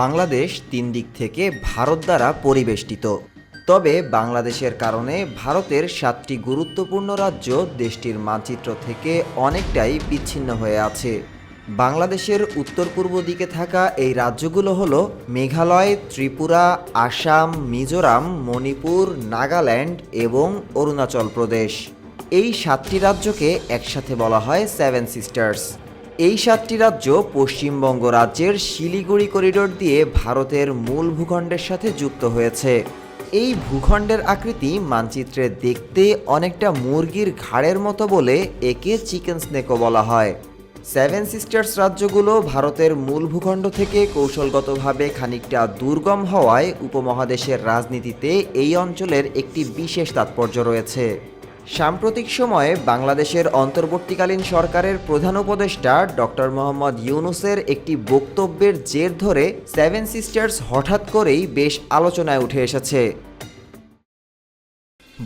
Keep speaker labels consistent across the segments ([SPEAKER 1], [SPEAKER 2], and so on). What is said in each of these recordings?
[SPEAKER 1] বাংলাদেশ তিন দিক থেকে ভারত দ্বারা পরিবেষ্টিত। তবে বাংলাদেশের কারণে ভারতের সাতটি গুরুত্বপূর্ণ রাজ্য দেশটির মানচিত্র থেকে অনেকটাই বিচ্ছিন্ন হয়ে আছে। বাংলাদেশের উত্তর পূর্ব দিকে থাকা এই রাজ্যগুলো হলো মেঘালয়, ত্রিপুরা, আসাম, মিজোরাম, মণিপুর, নাগাল্যান্ড এবং অরুণাচল প্রদেশ। এই সাতটি রাজ্যকে একসাথে বলা হয় সেভেন সিস্টার্স। এই সাতটি রাজ্য পশ্চিমবঙ্গ রাজ্যের শিলিগুড়ি করিডোর দিয়ে ভারতের মূল ভূখণ্ডের সাথে যুক্ত হয়েছে। এই ভূখণ্ডের আকৃতি মানচিত্রে দেখতে অনেকটা মুরগির ঘাড়ের মতো বলে একে চিকেন স্নেকও বলা হয়। সেভেন সিস্টার্স রাজ্যগুলো ভারতের মূল ভূখণ্ড থেকে কৌশলগতভাবে খানিকটা দুর্গম হওয়ায় উপমহাদেশের রাজনীতিতে এই অঞ্চলের একটি বিশেষ তাৎপর্য রয়েছে। সাম্প্রতিক সময়ে বাংলাদেশের অন্তর্বর্তীকালীন সরকারের প্রধান উপদেষ্টা ডক্টর মোহাম্মদ ইউনুসের একটি বক্তব্যের জের ধরে সেভেন সিস্টার্স হঠাৎ করেই বেশ আলোচনায় উঠে এসেছে।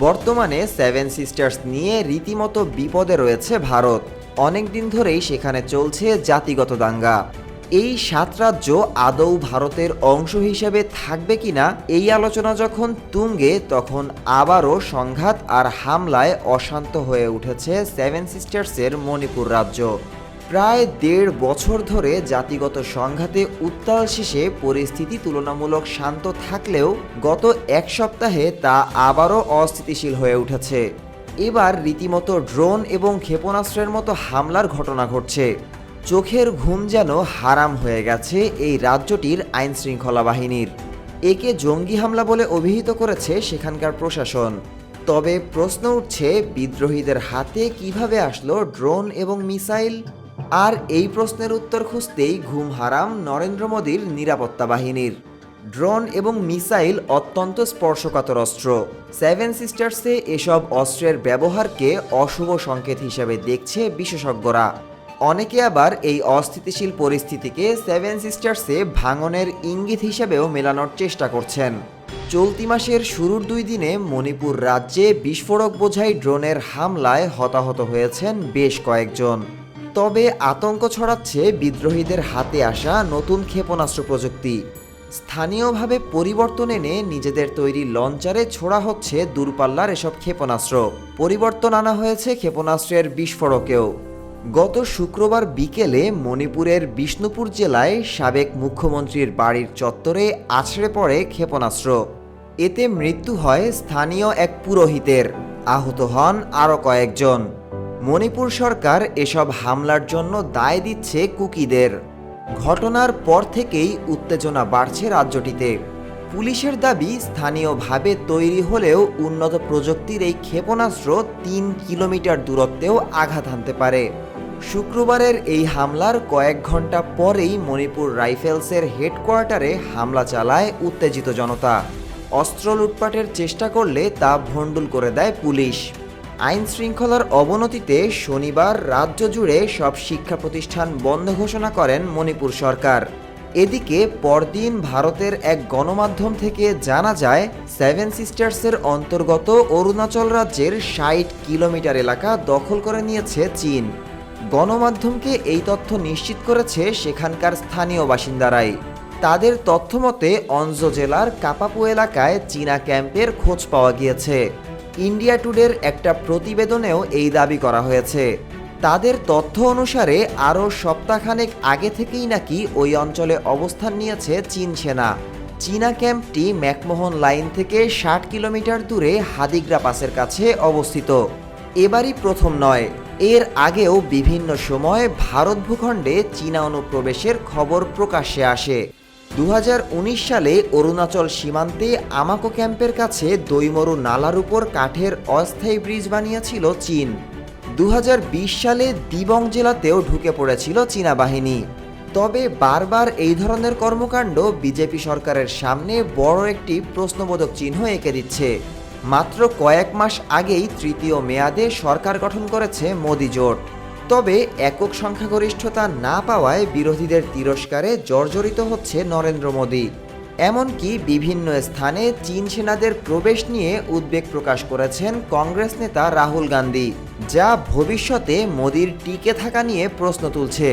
[SPEAKER 1] বর্তমানে সেভেন সিস্টার্স নিয়ে রীতিমতো বিপদে রয়েছে ভারত। অনেক দিন ধরেই সেখানে চলছে জাতিগত দাঙ্গা। এই সাত রাজ্য আদৌ ভারতের অংশ হিসেবে থাকবে কিনা এই আলোচনা যখন তুঙ্গে, তখন আবারও সংঘাত আর হামলায় অশান্ত হয়ে উঠেছে সেভেন সিস্টার্সের মণিপুর রাজ্য। প্রায় দেড় বছর ধরে জাতিগত সংঘাতে উত্তাল শেষে পরিস্থিতি তুলনামূলক শান্ত থাকলেও গত এক সপ্তাহে তা আবারও অস্থিতিশীল হয়ে উঠেছে। এবার রীতিমতো ড্রোন এবং ক্ষেপণাস্ত্রের মতো হামলার ঘটনা ঘটছে। চোখের ঘুম যেন হারাম হয়ে গেছে এই রাজ্যটির আইন শৃঙ্খলা বাহিনীর। একে জঙ্গি হামলা বলে অভিহিত করেছে সেখানকার প্রশাসন। তবে প্রশ্ন উঠছে, বিদ্রোহীদের হাতে কীভাবে আসলো ড্রোন এবং মিসাইল? আর এই প্রশ্নের উত্তর খুঁজতেই ঘুম হারাম নরেন্দ্র মোদীর নিরাপত্তা বাহিনীর। ড্রোন এবং মিসাইল অত্যন্ত স্পর্শকাতর অস্ত্র। সেভেন সিস্টার্সে এসব অস্ত্রের ব্যবহারকে অশুভ সংকেত হিসেবে দেখছে বিশেষজ্ঞরা। অনেকে আবার এই অস্থিতিশীল পরিস্থিতিকে সেভেন সিস্টার্সে ভাঙনের ইঙ্গিত হিসেবেও মেলানোর চেষ্টা করছেন। চলতি মাসের শুরুর দুই দিনে মণিপুর রাজ্যে বিস্ফোরক বোঝাই ড্রোনের হামলায় হতাহত হয়েছেন বেশ কয়েকজন। তবে আতঙ্ক ছড়াচ্ছে বিদ্রোহীদের হাতে আসা নতুন ক্ষেপণাস্ত্র প্রযুক্তি। স্থানীয়ভাবে পরিবর্তন এনে নিজেদের তৈরি লঞ্চারে ছোড়া হচ্ছে দূরপাল্লার এসব ক্ষেপণাস্ত্র। পরিবর্তন আনা হয়েছে ক্ষেপণাস্ত্রের বিস্ফোরকেও। গত শুক্রবার বিকেলে মণিপুরের বিষ্ণুপুর জেলায় সাবেক মুখ্যমন্ত্রীর বাড়ির চত্বরে আছড়ে পড়ে ক্ষেপণাস্ত্র। এতে মৃত্যু হয় স্থানীয় এক পুরোহিতের। আহত হন আরও কয়েকজন। মণিপুর সরকার এসব হামলার জন্য দায় দিচ্ছে কুকিদের। ঘটনার পর থেকেই উত্তেজনা বাড়ছে রাজ্যটিতে। পুলিশের দাবি, স্থানীয়ভাবে তৈরি হলেও উন্নত প্রযুক্তির এই ক্ষেপণাস্ত্র তিন কিলোমিটার দূরত্বেও আঘাত হানতে পারে। শুক্রবারের এই হামলার কয়েক ঘণ্টা পরেই মণিপুর রাইফেলসের হেডকোয়ার্টারে হামলা চালায় উত্তেজিত জনতা। অস্ত্র লুটপাটের চেষ্টা করলে তা ভণ্ডুল করে দেয় পুলিশ। আইন শৃঙ্খলার অবনতিতে শনিবার রাজ্য জুড়ে সব শিক্ষা প্রতিষ্ঠান বন্ধ ঘোষণা করেন মণিপুর সরকার। এদিকে পরদিন ভারতের এক গণমাধ্যম থেকে জানা যায়, সেভেন সিস্টার্সের অন্তর্গত অরুণাচল রাজ্যের ষাট কিলোমিটার এলাকা দখল করে নিয়েছে চীন। গণমাধ্যমকে এই তথ্য নিশ্চিত করেছে সেখানকার স্থানীয় বাসিন্দারাই। তাদের তথ্য মতে, অঞ্জ জেলার কাপাপু এলাকায় চীনা ক্যাম্পের খোঁজ পাওয়া গিয়েছে। ইন্ডিয়া টুডের একটা প্রতিবেদনেও এই দাবি করা হয়েছে। তাদের তথ্য অনুসারে, আরও সপ্তাহখানেক আগে থেকেই নাকি ওই অঞ্চলে অবস্থান নিয়েছে চীন সেনা। চীনা ক্যাম্পটি ম্যাকমোহন লাইন থেকে ষাট কিলোমিটার দূরে হাদিগ্রা পাসের কাছে অবস্থিত। এবারই প্রথম নয়। এর আগেও বিভিন্ন সময়ে ভারত ভূখণ্ডে চীনা অনুপ্রবেশের খবর প্রকাশ্যে আসে। দু হাজার উনিশ সালে অরুণাচল সীমান্তে আমাকো ক্যাম্পের কাছে দৈমরু নালার উপর কাঠের অস্থায়ী ব্রিজ বানিয়েছিল চীন। দু হাজার বিশ সালে দিবং জেলাতেও ঢুকে পড়েছিল চীনা বাহিনী। তবে বারবার এই ধরনের কর্মকাণ্ড বিজেপি সরকারের সামনে বড় একটি প্রশ্নবোধক চিহ্ন এঁকে দিচ্ছে। মাত্র কয়েক মাস আগেই তৃতীয় মেয়াদে সরকার গঠন করেছে মোদি জোট। তবে একক সংখ্যাগরিষ্ঠতা না পাওয়ায় বিরোধীদের তিরস্কারে জর্জরিত হচ্ছে নরেন্দ্র মোদী। এমনকি বিভিন্ন স্থানে চীন সেনাদের প্রবেশ নিয়ে উদ্বেগ প্রকাশ করেছেন কংগ্রেস নেতা রাহুল গান্ধী, যা ভবিষ্যতে মোদির টিকে থাকা নিয়ে প্রশ্ন তুলছে।